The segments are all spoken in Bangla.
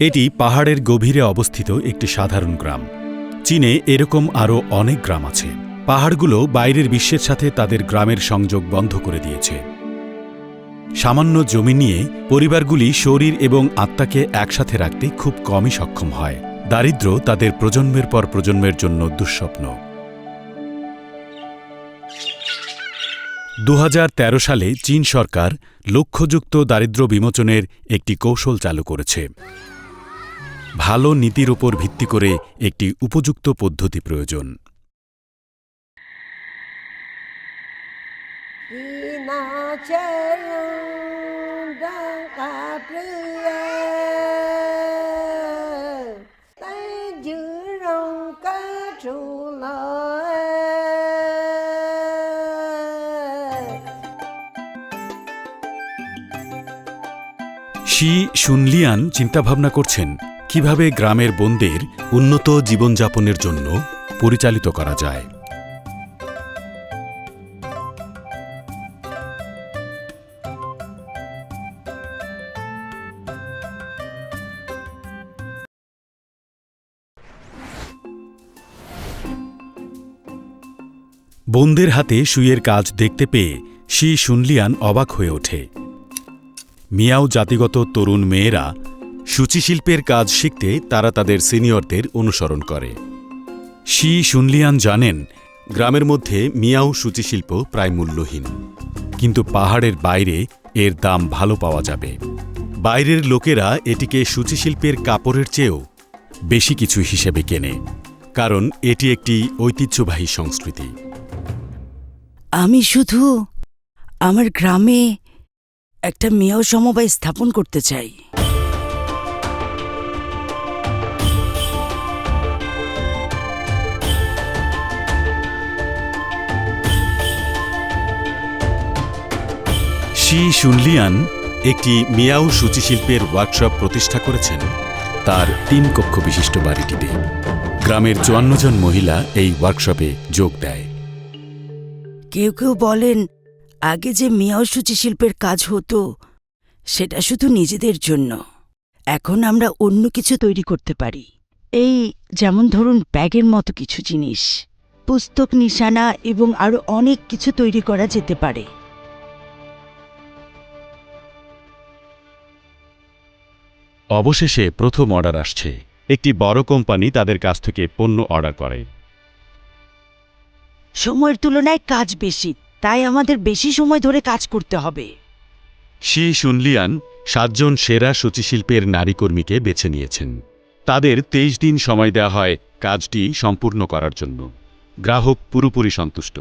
এটি পাহাড়ের গভীরে অবস্থিত একটি সাধারণ গ্রাম। চীনে এরকম আরও অনেক গ্রাম আছে। পাহাড়গুলো বাইরের বিশ্বের সাথে তাদের গ্রামের সংযোগ বন্ধ করে দিয়েছে। সামান্য জমি নিয়ে পরিবারগুলি শরীর এবং আত্মাকে একসাথে রাখতে খুব কমই সক্ষম হয়। দারিদ্র্য তাদের প্রজন্মের পর প্রজন্মের জন্য দুঃস্বপ্ন। দু হাজার তেরো সালে চীন সরকার লক্ষ্যযুক্ত দারিদ্র্য বিমোচনের একটি কৌশল চালু করেছে। ভালো নীতির উপর ভিত্তি করে একটি উপযুক্ত পদ্ধতি প্রয়োজন। শি শুনলিয়ান চিন্তাভাবনা করছেন, কীভাবে গ্রামের বোনদের উন্নত জীবনযাপনের জন্য পরিচালিত করা যায়। বোনদের হাতে সুইয়ের কাজ দেখতে পেয়ে শি শুনলিয়ান অবাক হয়ে ওঠে। মিয়াও জাতিগত তরুণ মেয়েরা সূচিশিল্পের কাজ শিখতে তারা তাদের সিনিয়রদের অনুসরণ করে। শি শুনলিয়ান জানেন, গ্রামের মধ্যে মিয়াও সূচিশিল্প প্রায় মূল্যহীন। কিন্তু পাহাড়ের বাইরে এর দাম ভালো পাওয়া যাবে। বাইরের লোকেরা এটিকে সূচিশিল্পের কাপড়ের চেয়েও বেশি কিছু হিসেবে কেনে, কারণ এটি একটি ঐতিহ্যবাহী সংস্কৃতি। আমি শুধু আমার গ্রামে একটা মেয়াও সমবায় স্থাপন করতে চাই। শি শুনলিয়ান একটি মিয়াও সূচিশিল্পের ওয়ার্কশপ প্রতিষ্ঠা করেছেন তার তিন কক্ষ বিশিষ্ট বাড়িটিতে। গ্রামের চুয়ান্ন জন মহিলা এই ওয়ার্কশপে যোগ দেয়। কেউ কেউ বলেন আগে যে মেয়াও সূচি শিল্পের কাজ হতো সেটা শুধু নিজেদের জন্য। এখন আমরা অন্য কিছু তৈরি করতে পারি। এই যেমন ধরুন ব্যাগের মতো কিছু জিনিস পুস্তক নিশানা এবং আরও অনেক কিছু তৈরি করা যেতে পারে। অবশেষে প্রথম অর্ডার আসছে। একটি বড় কোম্পানি তাদের কাছ থেকে পণ্য অর্ডার করে। সময়ের তুলনায় কাজ বেশি। তাই আমাদের বেশি সময় ধরে কাজ করতে হবে। শি শুনলিয়ান সাতজন সেরা সূচিশিল্পের নারী কর্মীকে বেছে নিয়েছেন। তাদের তেইশ দিন সময় দেওয়া হয় কাজটি সম্পূর্ণ করার জন্য। গ্রাহক পুরোপুরি সন্তুষ্ট।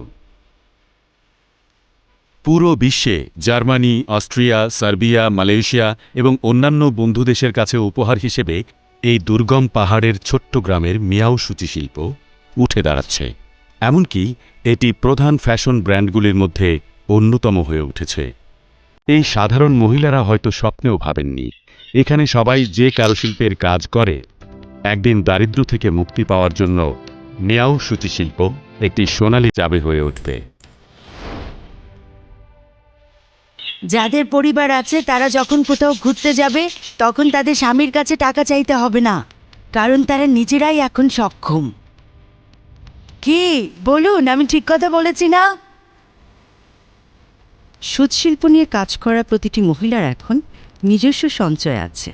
পুরো বিশ্বে জার্মানি, অস্ট্রিয়া, সার্বিয়া, মালয়েশিয়া এবং অন্যান্য বন্ধু দেশের কাছে উপহার হিসেবে এই দুর্গম পাহাড়ের ছোট্ট গ্রামের মিয়াও সূচিশিল্প উঠে দাঁড়াচ্ছে। এমনকি এটি প্রধান ফ্যাশন ব্র্যান্ডগুলির মধ্যে অন্যতম হয়ে উঠেছে। এই সাধারণ মহিলারা হয়তো স্বপ্নেও ভাবেননি, এখানে সবাই যে কারুশিল্পের কাজ করে, একদিন দারিদ্র থেকে মুক্তি পাওয়ার জন্য মিয়াও সূচিশিল্প একটি সোনালী চাবি হয়ে উঠবে। যাদের পরিবার আছে, তারা যখন কোথাও ঘুরতে যাবে, তখন তাদের স্বামীর কাছে টাকা চাইতে হবে না, কারণ তারা নিজেরাই এখন সক্ষম। কি? বলুন, আমি ঠিক কথা বলেছি না? সুৎশিল্প নিয়ে কাজ করা প্রতিটি মহিলার এখন নিজস্ব সঞ্চয় আছে।